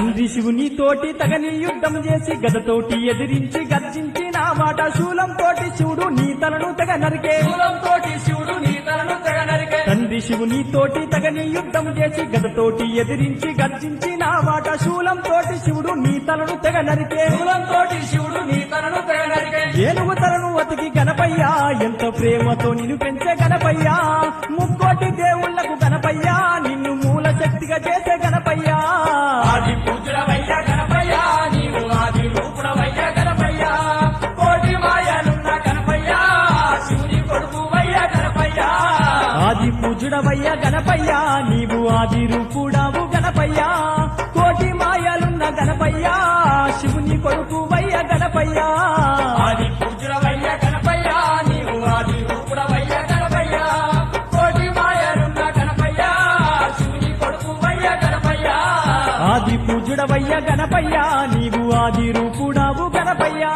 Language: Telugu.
తండ్రి శివుని తోటి తగని యుద్ధం చేసి గదతోటి ఎదిరించి గర్జించి నా మాట శూలం తోటి శివుడు నీ తలను తెగ నరికే. తోటి శివుడు నీ తలను తెగ నరికే. తండ్రి శివుని తోటి తగని యుద్ధం చేసి గదతోటి ఎదిరించి గర్జించి నా మాట శూలం తోటి శివుడు నీ తలను తెగ నరికే. తోటి శివుడు నీ తలను తెగ నరికే. ఏనుగు తలను అతికి గణపయ్యా ఎంత ప్రేమతో నిన్ను పెంచే గణపయ్యా. ముక్కోటి దేవుళ్ళకు గణపయ్యా నిన్ను మూల శక్తిగా చేసే ఆది పూజుడవయ్య గణపయ్యా నీవు ఆది రూపుడావు గణపయ్యా. కోటి మాయలున్న గణపయ్యా శివుని కొడుకు వయ్య గణపయ్యా. ఆది పూజుడవయ్య గణపయ్య నీవు గణపయ్య. కోటి మాయలున్న గణపయ్య శివుని కొడుకువయ్య గణపయ్య. ఆది పూజుడవయ్య గణపయ్యా నీవు ఆది రూపుడావు గణపయ్యా.